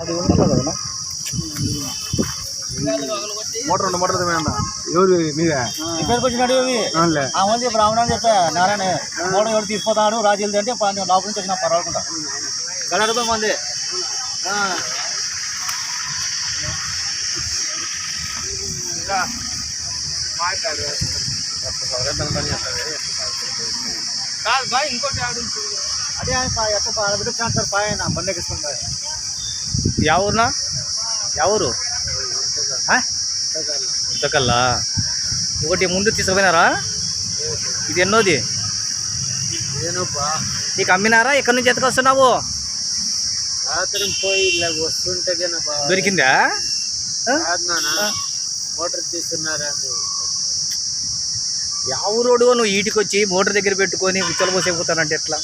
అది ఉండాలి కదా మోటార్ రెండు మోటార్ ఎవరు మీద? రిపేర్కి వచ్చినాడు ఆ మంది బ్రాహ్మణ అని చెప్పా. నారాయణ మూడు ఎవరు తీసుకుపోతాడు రాజులది అంటే లోపల నుంచి వచ్చిన పర్వాలనుకుంటా గడ రూపాయలు మంది. కాదు బాయ్ ఇంకోటి అదే ఆయన ఎక్కడ పెట్టొచ్చాను సార్ పాయన బండి ఎక్కించుకుంటా ఎవరునా ఎవరు ఉత్తకల్లా ఒకటి ముందు తీసుకుపోయినారా ఇది ఎన్నోది నీకు అమ్మినారా ఎక్కడి నుంచి ఎత్తుకొస్తున్నావు రాత్రి పోయి ఇలా వస్తుంటేనేబ్బా దొరికిందా మోటార్ తీస్తున్నారండి ఎవరోడు నువ్వు ఈటికి వచ్చి మోటార్ దగ్గర పెట్టుకొని ఉచ్చలు పోసేపోతానంటే ఎట్లా